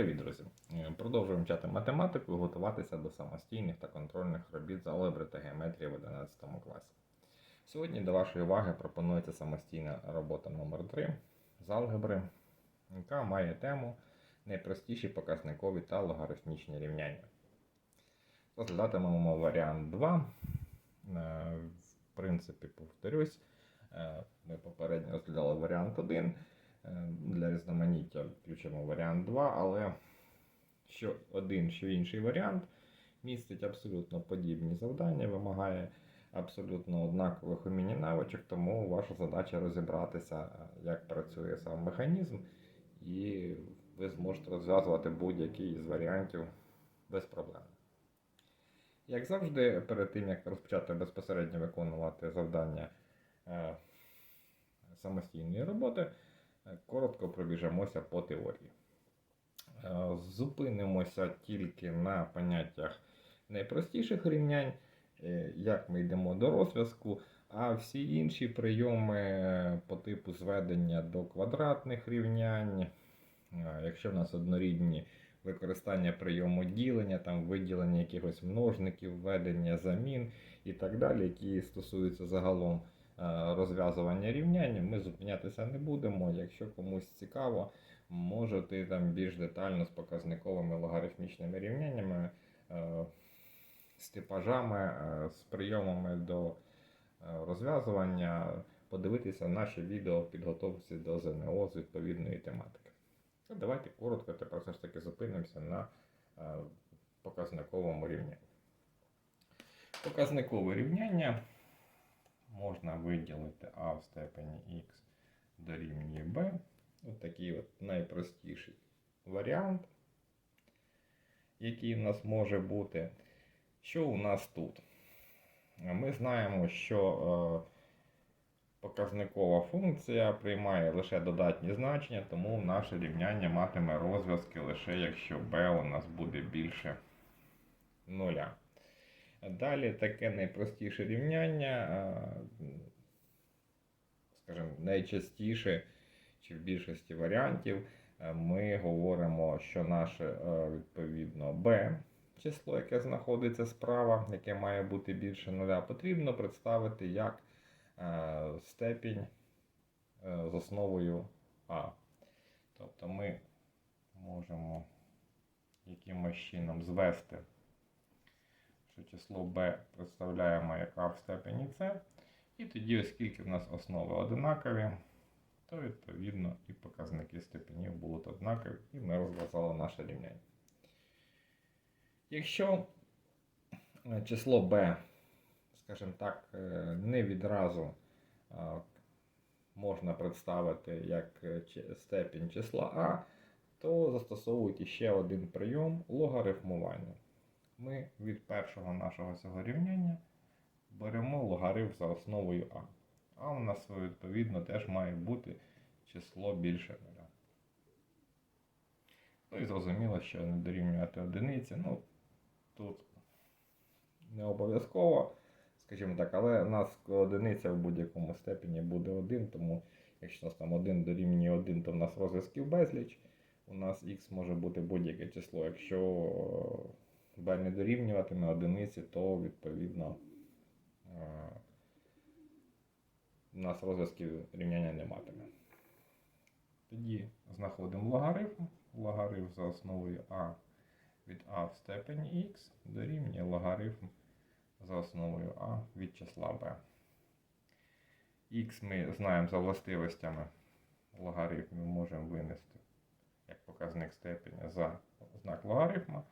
Привіт, друзі! Е, Продовжуємо вчати математику і готуватися до самостійних та контрольних робіт з алгебри та геометрії в 11 класі. Сьогодні до вашої уваги пропонується самостійна робота номер 3 з алгебри, яка має тему найпростіші показникові та логарифмічні рівняння. Розглядатимемо варіант 2. Е, В принципі, повторюсь, е, ми попередньо розглядали варіант 1. Е, Для різноманіття включимо варіант 2, але що один, що інший варіант містить абсолютно подібні завдання, вимагає абсолютно однакових умінь і навичок, тому ваша задача розібратися, е, як працює сам механізм, і ви зможете розв'язувати будь-який із варіантів без проблем. Як завжди, перед тим як розпочати безпосередньо виконувати завдання е, самостійної роботи, коротко пробіжемося по теорії. Е, Зупинимося тільки на поняттях найпростіших рівнянь, е, як ми йдемо до розв'язку, а всі інші прийоми е, по типу зведення до квадратних рівнянь, якщо в нас однорідні використання прийому ділення, там виділення якихось множників, введення замін і так далі, які стосуються загалом розв'язування рівнянь, ми зупинятися не будемо. Якщо комусь цікаво, можете там більш детально з показниковими логарифмічними рівняннями, е, з типажами, е, з прийомами до е, розв'язування, подивитися наші відео підготовці до ЗНО з відповідної тематики. Давайте коротко тепер все ж таки зупинимося на е, показниковому рівнянні. Показникове рівняння можна виділити а в степені х дорівнює b. Ось такий от найпростіший варіант, який в нас може бути. Що у нас тут? Ми знаємо, що е, показникова функція приймає лише додатні значення, тому наше рівняння матиме розв'язки лише якщо b у нас буде більше нуля. Далі таке найпростіше рівняння, скажімо, найчастіше чи в більшості варіантів е, ми говоримо, що наше е, відповідно b число, яке знаходиться справа, яке має бути більше нуля, потрібно представити як е, степінь з основою а. Тобто ми можемо якимось чином звести, що число b представляємо як а в степені c. І тоді, оскільки в нас основи одинакові, то відповідно і показники степенів будуть однакові, і ми розв'язали наше рівняння. Якщо е, число b, скажімо так, е, не відразу е, можна представити як степінь числа а, то застосовують ще один прийом логарифмування. Ми від першого нашого цього рівняння беремо логарифм за основою а. А у нас відповідно теж має бути число більше нуля. Ну і зрозуміло, що не дорівнювати одиниці. Ну, тут не обов'язково, скажімо так, але у нас одиниця в будь-якому степені буде 1, тому якщо у нас там 1 дорівнює 1, то в нас розв'язків безліч. У нас х може бути будь-яке число. Якщо не дорівнюватиме одиниці, то відповідно е, у нас розв'язків рівняння не матиме. Тоді знаходимо логарифм. Логарифм за основою а від а в степені х дорівнює логарифм за основою а від числа b. Х ми знаємо за властивостями логарифмів можемо винести як показник степеня за знак логарифма.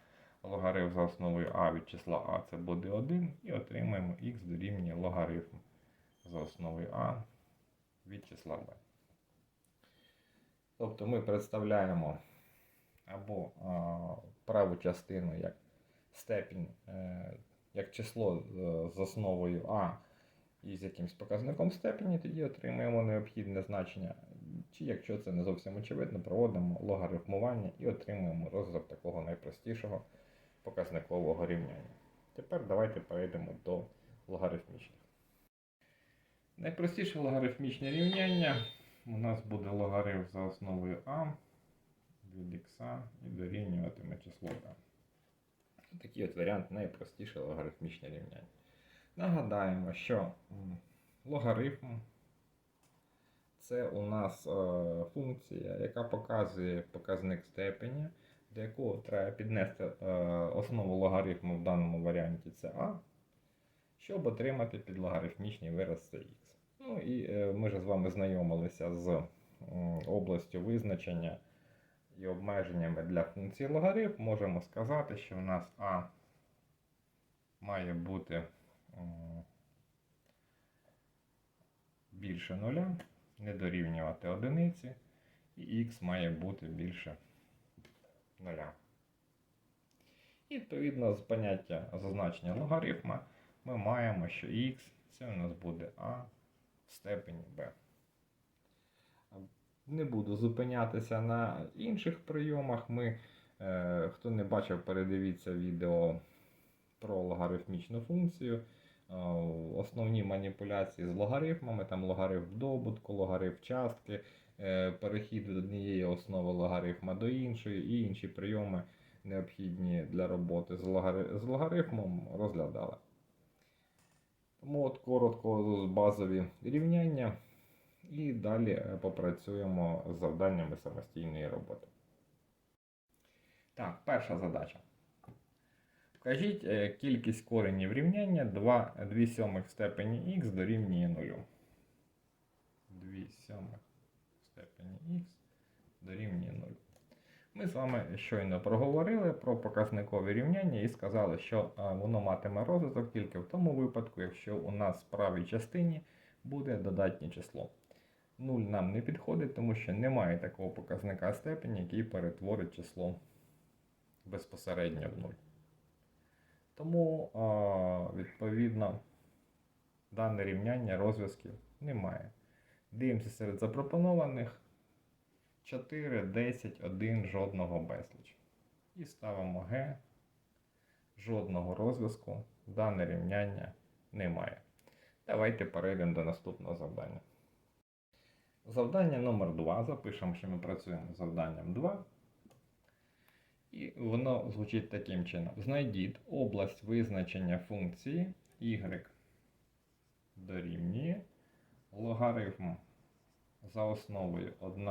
Логарифм за основою а від числа а це буде 1 і отримаємо х дорівнює логарифм за основою а від числа b. Тобто ми представляємо або праву частину як степінь, е, як число е, з основою а і з якимось показником степені, тоді отримаємо необхідне значення. Чи якщо це не зовсім очевидно, проводимо логарифмування і отримуємо розвиток такого найпростішого показникового рівняння. Тепер давайте перейдемо до логарифмічних. Найпростіше логарифмічне рівняння у нас буде логарифм за основою а від х і дорівнюватиме число b. Такий от варіант найпростіше логарифмічне рівняння. Нагадаємо, що логарифм це у нас е, функція, яка показує показник степені, до якого треба піднести е, основу логарифму в даному варіанті це а, щоб отримати підлогарифмічний вираз це х. Ну і е, ми ж з вами знайомилися з областю визначення і обмеженнями для функції логарифм. Можемо сказати, що в нас а має бути більше нуля, не дорівнювати одиниці, і х має бути більше нуля. І відповідно з поняття зазначення логарифма ми маємо, що х це у нас буде а в степені b. Не буду зупинятися на інших прийомах. Ми, е, хто не бачив, передивіться відео про логарифмічну функцію. Е, Основні маніпуляції з логарифмами, там логарифм добутку, логарифм частки, перехід від однієї основи логарифма до іншої і інші прийоми, необхідні для роботи з, логари... з логарифмом, розглядали. Тому от коротко базові рівняння. І далі е, попрацюємо з завданнями самостійної роботи. Так, перша задача. Вкажіть е, кількість коренів рівняння 2, 2 сьомих в степені х дорівнює 0. 2 сьомих степені х дорівнює 0. Ми з вами щойно проговорили про показникові рівняння і сказали, що воно матиме розвиток тільки в тому випадку, якщо у нас в правій частині буде додатнє число. 0 нам не підходить, тому що немає такого показника степені, який перетворить число безпосередньо в 0. Тому, відповідно, дане рівняння розв'язків немає. Дивимося серед запропонованих 4, 10, 1, жодного безліч. І ставимо Г. Жодного розв'язку дане рівняння немає. Давайте перейдемо до наступного завдання. Завдання номер 2. Запишемо, що ми працюємо з завданням 2. І воно звучить таким чином. Знайдіть область визначення функції y дорівнює логарифм за основою 1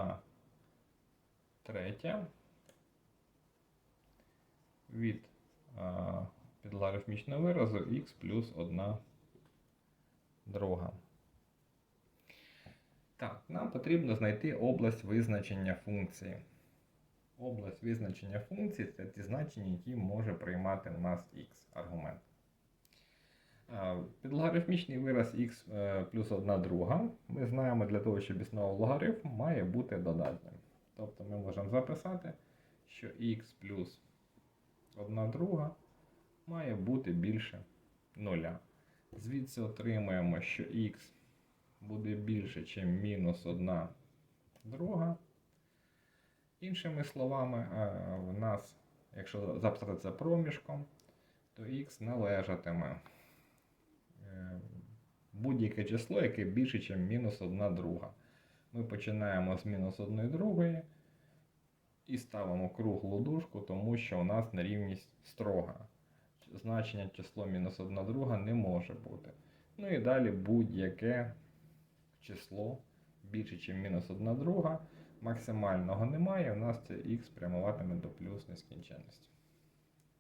третя від а, підлогарифмічного виразу x плюс 1 друга. Так, нам потрібно знайти область визначення функції. Область визначення функції це ті значення, які може приймати у нас x аргумент. Е, Підлогарифмічний вираз x е, плюс 1 друга. Ми знаємо, для того, щоб існував логарифм, має бути додатнім. Тобто ми можемо записати, що x плюс 1 друга має бути більше 0. Звідси отримуємо, що x буде більше, ніж мінус 1 друга. Іншими словами, е, в нас, якщо записати це проміжком, то х належатиме будь-яке число, яке більше, ніж мінус 1 друга. Ми починаємо з мінус 1 другої і ставимо круглу дужку, тому що у нас нерівність строга. Значення число мінус 1 друга не може бути. Ну і далі будь-яке число більше, ніж мінус 1 друга. Максимального немає, у нас це х прямуватиме до плюс нескінченності.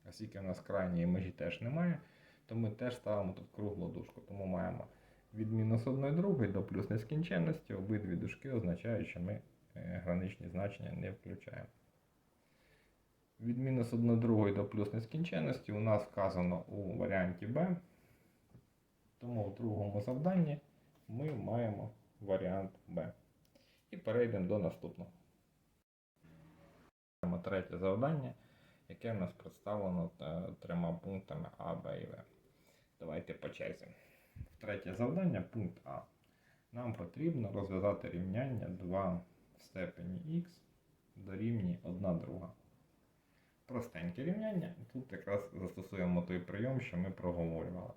Оскільки у нас крайньої межі теж немає, то ми теж ставимо тут круглу дужку. Тому маємо від мінус 1 другої до плюс нескінченності. Обидві дужки означають, що ми е, граничні значення не включаємо. Від мінус 1 другої до плюс нескінченності у нас вказано у варіанті b. Тому в другому завданні ми маємо варіант b. І перейдемо до наступного. Третє завдання, яке в нас представлено е, трьома пунктами А, Б і В. Давайте по черзі. Третє завдання, пункт А. Нам потрібно розв'язати рівняння 2 в степені х дорівнює 1 друга. Простеньке рівняння. Тут якраз застосуємо той прийом, що ми проговорювали.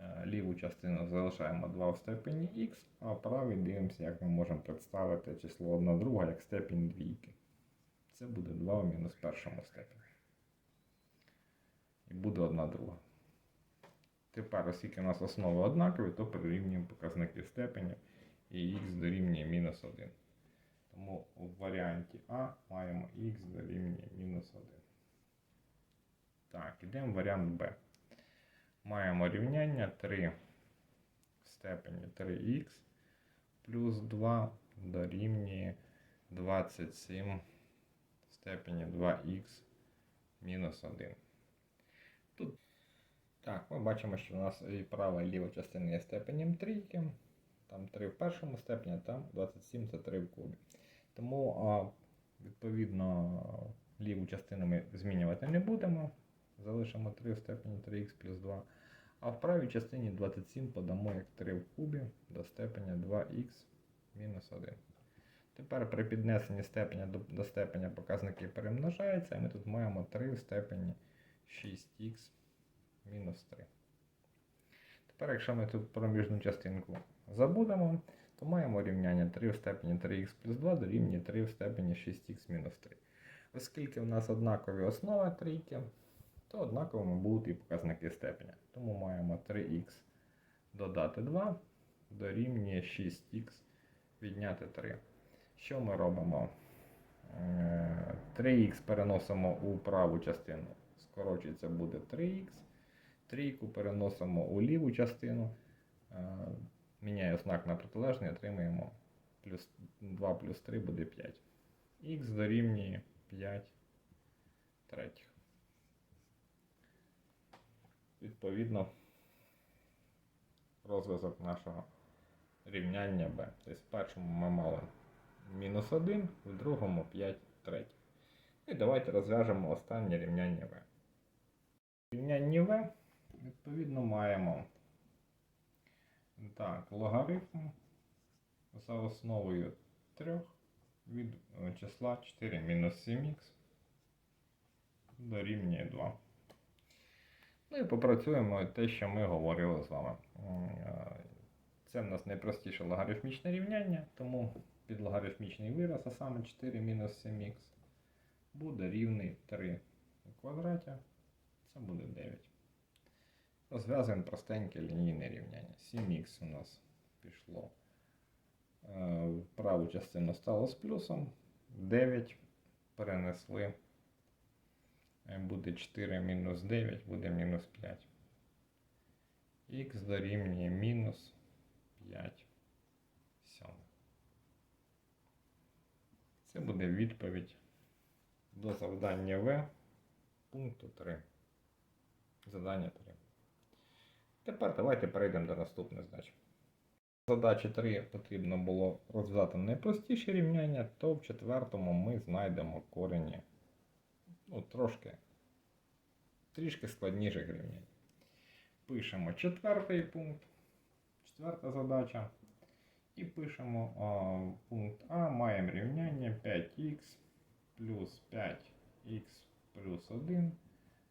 Е, Ліву частину залишаємо 2 в степені х, а правий дивимося, як ми можемо представити число 1 друга як степінь двійки. Це буде 2 у мінус першому степені. І буде одна друга. Тепер, оскільки у нас основи однакові, то прирівнюємо показники степенів і х дорівнює мінус 1. Тому в варіанті А маємо х дорівнює мінус 1. Так, ідемо в варіант Б. Маємо рівняння 3 в степені 3х плюс 2 дорівнює 27 в степені 2х мінус 1. Тут так, ми бачимо, що у нас і права і ліва частина є степенем трійки. Там 3 в першому степені, а там 27 це 3 в кубі. Тому, відповідно, ліву частину ми змінювати не будемо. Залишимо 3 в степені 3х плюс 2. А в правій частині 27 подамо як 3 в кубі до степеня 2х мінус 1. Тепер при піднесенні степеня до, до степеня показники перемножаються, і ми тут маємо 3 в степені 6х мінус 3. Тепер, якщо ми тут проміжну частинку забудемо, то маємо рівняння 3 в степені 3х плюс 2 дорівнює 3 в степені 6х мінус 3. Оскільки в нас однакові основи трійки, то однаковими будуть і показники степеня. Тому маємо 3х додати 2 дорівнює 6х відняти 3. Що ми робимо? Е, 3х переносимо у праву частину, скорочується буде 3х. Трійку переносимо у ліву частину, е, міняю знак на протилежний, отримаємо плюс 2 плюс 3 буде 5. Х дорівнює 5 третіх. Відповідно, розв'язок нашого рівняння b. Тобто в першому ми мали мінус 1, в другому 5 третіх. І давайте розв'яжемо останнє рівняння. В рівнянні v відповідно маємо так, логарифм за основою 3 від е, числа 4 мінус 7х дорівнює 2. Ну і попрацюємо те, що ми говорили з вами. Е, Це в нас найпростіше логарифмічне рівняння, тому під логарифмічний вираз, а саме 4 мінус 7х, буде рівний 3 у квадраті. Це буде 9. Розв'язуємо простеньке лінійне рівняння. 7х у нас пішло е, праву частину стало з плюсом. 9 перенесли. Е, Буде 4 мінус 9, буде мінус 5. Х дорівнює мінус 5 сьомих. Це буде відповідь до завдання В пункту 3. Задання 3. Тепер давайте перейдемо до наступної задачі. Задачі 3 потрібно було розв'язати найпростіші рівняння, то в четвертому ми знайдемо корені ну, трошки трішки складніших рівнянь. Пишемо четвертий пункт, четверта задача. І пишемо а, пункт А, маємо рівняння 5х плюс 5х плюс 1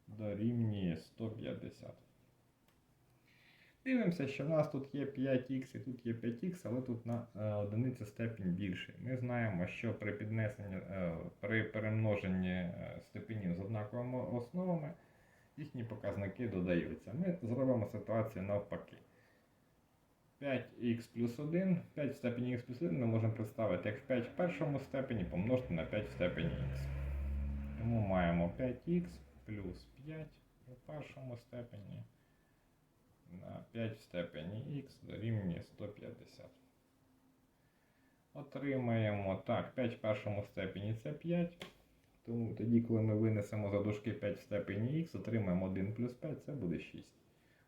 дорівнює 150. Дивимося, що в нас тут є 5х і тут є 5х, але тут на е, одиницю степінь більше. Ми знаємо, що при піднесенні, е, при перемноженні е, степенів з однаковими основами їхні показники додаються. Ми зробимо ситуацію навпаки. 5х плюс 1, 5 в степені х плюс 1 ми можемо представити як 5 в першому степені помножити на 5 в степені х. Тому маємо 5х плюс 5 у першому степені на 5 в степені х дорівнює 150. Отримаємо так, 5 в першому степені це 5. Тому тоді, коли ми винесемо за дужки 5 в степені х, отримаємо 1 плюс 5, це буде 6.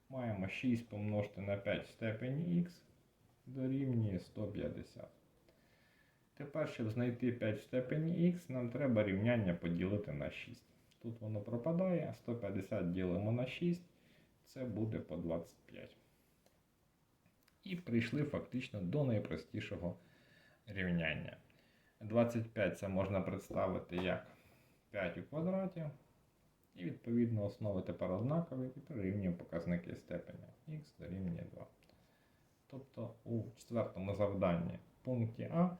Маємо 6 помножити на 5 в степені х дорівнює 150. Тепер, щоб знайти 5 в степені х, нам треба рівняння поділити на 6. Тут воно пропадає, 150 ділимо на 6, це буде по 25. І прийшли фактично до найпростішого рівняння. 25 це можна представити як 5 у квадраті. І відповідно основи тепер однакові і прирівнюємо показники степеня х дорівнює 2. Тобто у четвертому завданні пункті А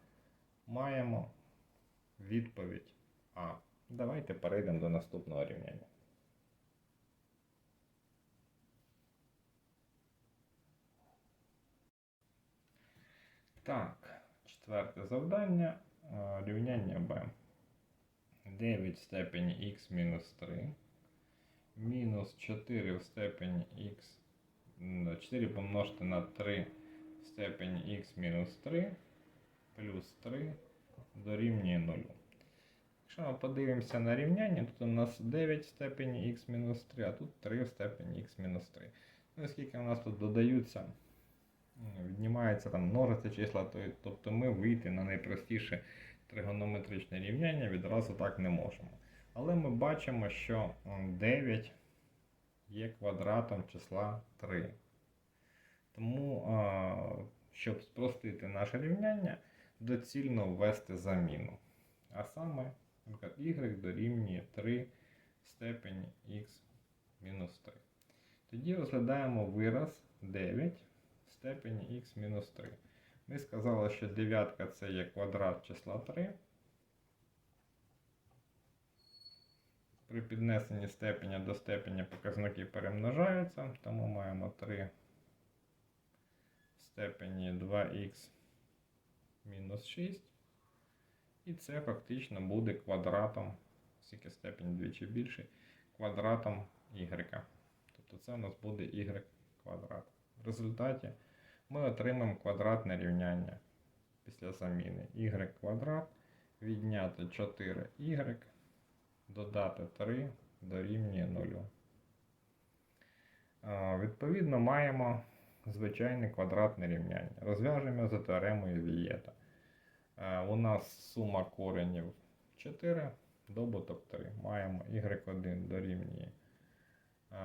маємо відповідь А. Давайте перейдемо до наступного рівняння. Так, четверте завдання. е, Рівняння b. 9 в степені х мінус 3. Мінус 4 в степені х. 4 помножити на 3 в степені х мінус 3 плюс 3 дорівнює 0. Якщо ми подивимося на рівняння, тут у нас 9 в степені х мінус 3, а тут 3 в степені х мінус 3. Ну, оскільки у нас тут додаються, м, віднімаються там множаться числа, то, тобто ми вийти на найпростіше тригонометричне рівняння відразу так не можемо. Але ми бачимо, що 9 є квадратом числа 3. Тому, щоб спростити наше рівняння, доцільно ввести заміну. А саме наприклад, y дорівнює 3 в степені х мінус 3. Тоді розглядаємо вираз 9 в степені х мінус 3. Ми сказали, що дев'ятка це є квадрат числа 3. При піднесенні степеня до степеня показники перемножаються, тому маємо 3 в степені 2х мінус 6. І це фактично буде квадратом, оскільки степень двічі більший, квадратом y. Тобто це у нас буде y квадрат. В результаті ми отримаємо квадратне рівняння після заміни y квадрат відняти 4y, додати 3 дорівнює 0. Відповідно, маємо звичайне квадратне рівняння. Розв'яжемо за теоремою Вієта. У нас сума коренів 4, добуток 3. Маємо y1 дорівнює е,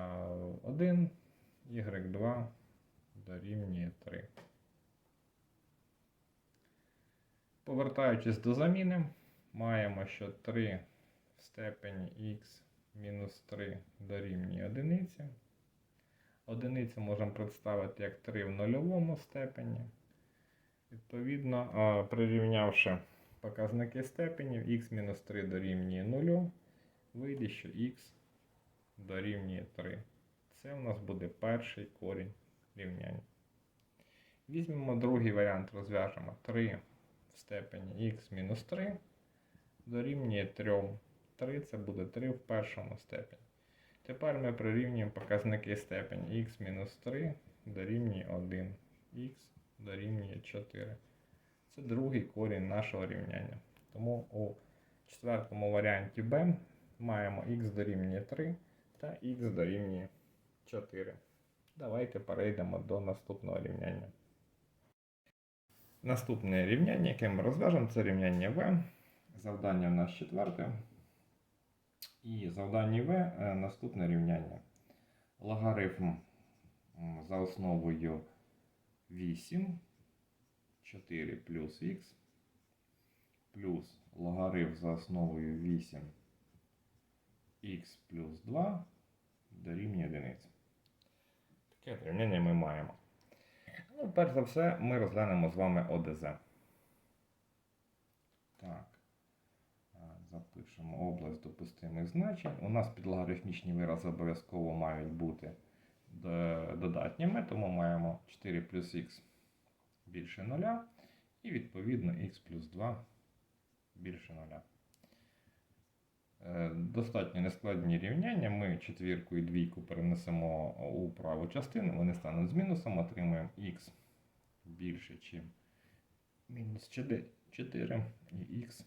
1, y2 дорівнює 3. Повертаючись до заміни, маємо, що 3 в степені х мінус 3 дорівнює 1. Одиницю можемо представити як 3 в нульовому степені. Відповідно, прирівнявши показники степенів, х-3 дорівнює 0, вийде, що х дорівнює 3. Це у нас буде перший корінь рівняння. Візьмемо другий варіант, розв'яжемо 3 в степені х-3 дорівнює 3. 3 це буде 3 в першому степені. Тепер ми прирівнюємо показники степені х-3 дорівнює 1. х дорівнює 4. Це другий корінь нашого рівняння. Тому у четвертому варіанті b маємо х дорівнює 3 та х дорівнює 4. Давайте перейдемо до наступного рівняння. Наступне рівняння, яке ми розв'яжемо, це рівняння v. Завдання в нас четверте. І завдання v е, наступне рівняння. Логарифм за основою 8, 4 плюс х, плюс логарифм за основою 8, х плюс 2 дорівнює 1. Таке рівняння ми маємо. Ну, перш за все, ми розглянемо з вами ОДЗ. Так. Запишемо область допустимих значень. У нас підлогарифмічні вирази обов'язково мають бути додатніми, тому маємо 4 плюс х більше 0 і відповідно х плюс 2 більше 0. Е, Достатньо нескладні рівняння. Ми четвірку і двійку перенесемо у праву частину, вони стануть з мінусом, отримуємо х більше, ніж мінус 4 і х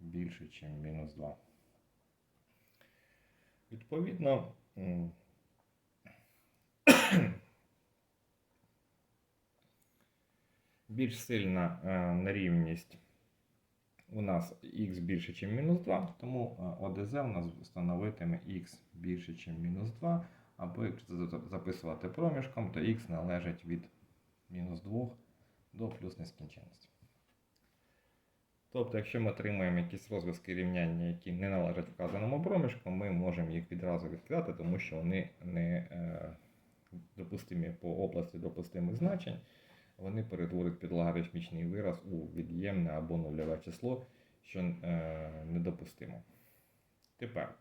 більше, ніж мінус 2. Відповідно, більш сильна е, нерівність у нас х більше, ніж мінус 2, тому е, ОДЗ у нас становитиме х більше, ніж мінус 2, або якщо це записувати проміжком, то х належить від мінус 2 до плюс нескінченності. Тобто, якщо ми отримаємо якісь розв'язки рівняння, які не належать вказаному проміжку, ми можемо їх відразу відкидати, тому що вони не е, допустимі по області допустимих значень, вони перетворять підлогарифмічний вираз у від'ємне або нульове число, що е, недопустимо. Тепер,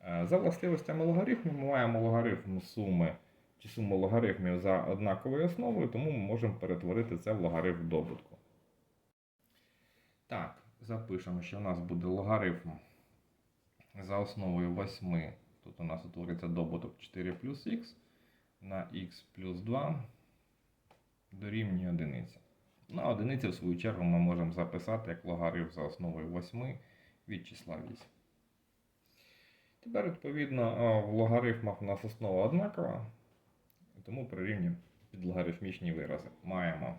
е, за властивостями логарифмів ми маємо логарифм суми чи суму логарифмів за однаковою основою, тому ми можемо перетворити це в логарифм добутку. Так, запишемо, що у нас буде логарифм за основою 8. Тут у нас утвориться добуток 4 плюс х на х плюс 2 дорівнює 1. На одиницю, в свою чергу, ми можемо записати як логарифм за основою 8 від числа 8. Тепер, відповідно, в логарифмах у нас основа однакова, тому прирівнюємо підлогарифмічні вирази. Маємо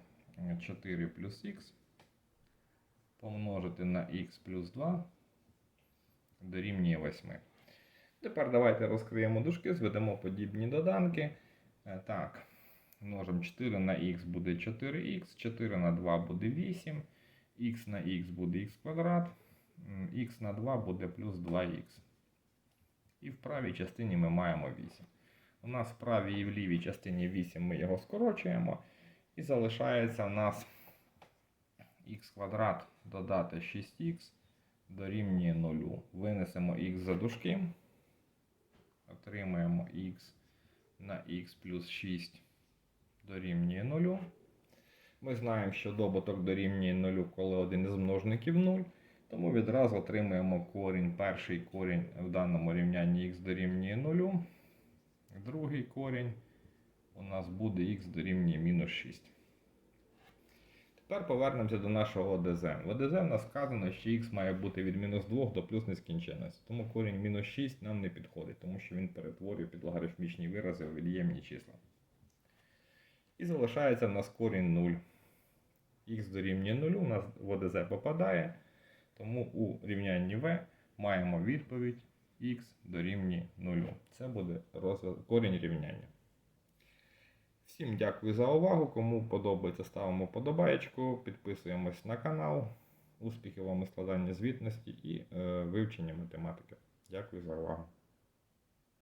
4 плюс х помножити на х плюс 2 дорівнює 8. Тепер давайте розкриємо дужки, зведемо подібні доданки. Е, Так, множимо 4 на х буде 4х, 4 на 2 буде 8, х на х буде х квадрат, х на 2 буде плюс 2х. І в правій частині ми маємо 8. У нас в правій і в лівій частині 8 ми його скорочуємо. І залишається в нас х квадрат додати 6х дорівнює 0. Винесемо х за дужки. Отримаємо х на х плюс 6 дорівнює 0. Ми знаємо, що добуток дорівнює 0, коли один із множників 0. Тому відразу отримуємо корінь. Перший корінь в даному рівнянні х дорівнює 0. Другий корінь у нас буде х дорівнює мінус 6. Тепер повернемося до нашого ОДЗ. В ОДЗ в нас сказано, що х має бути від мінус 2 до плюс нескінченності. Тому корінь мінус 6 нам не підходить, тому що він перетворює підлогарифмічні вирази в від'ємні числа. І залишається в нас корінь 0. Х дорівнює 0, у нас в ОДЗ попадає. Тому у рівнянні В маємо відповідь х дорівнює 0. Це буде розв'яз... корінь рівняння. Всім дякую за увагу. Кому подобається, ставимо подобаєчку, підписуємось на канал. Успіхів вам у складанні звітності і е, вивченні математики. Дякую за увагу.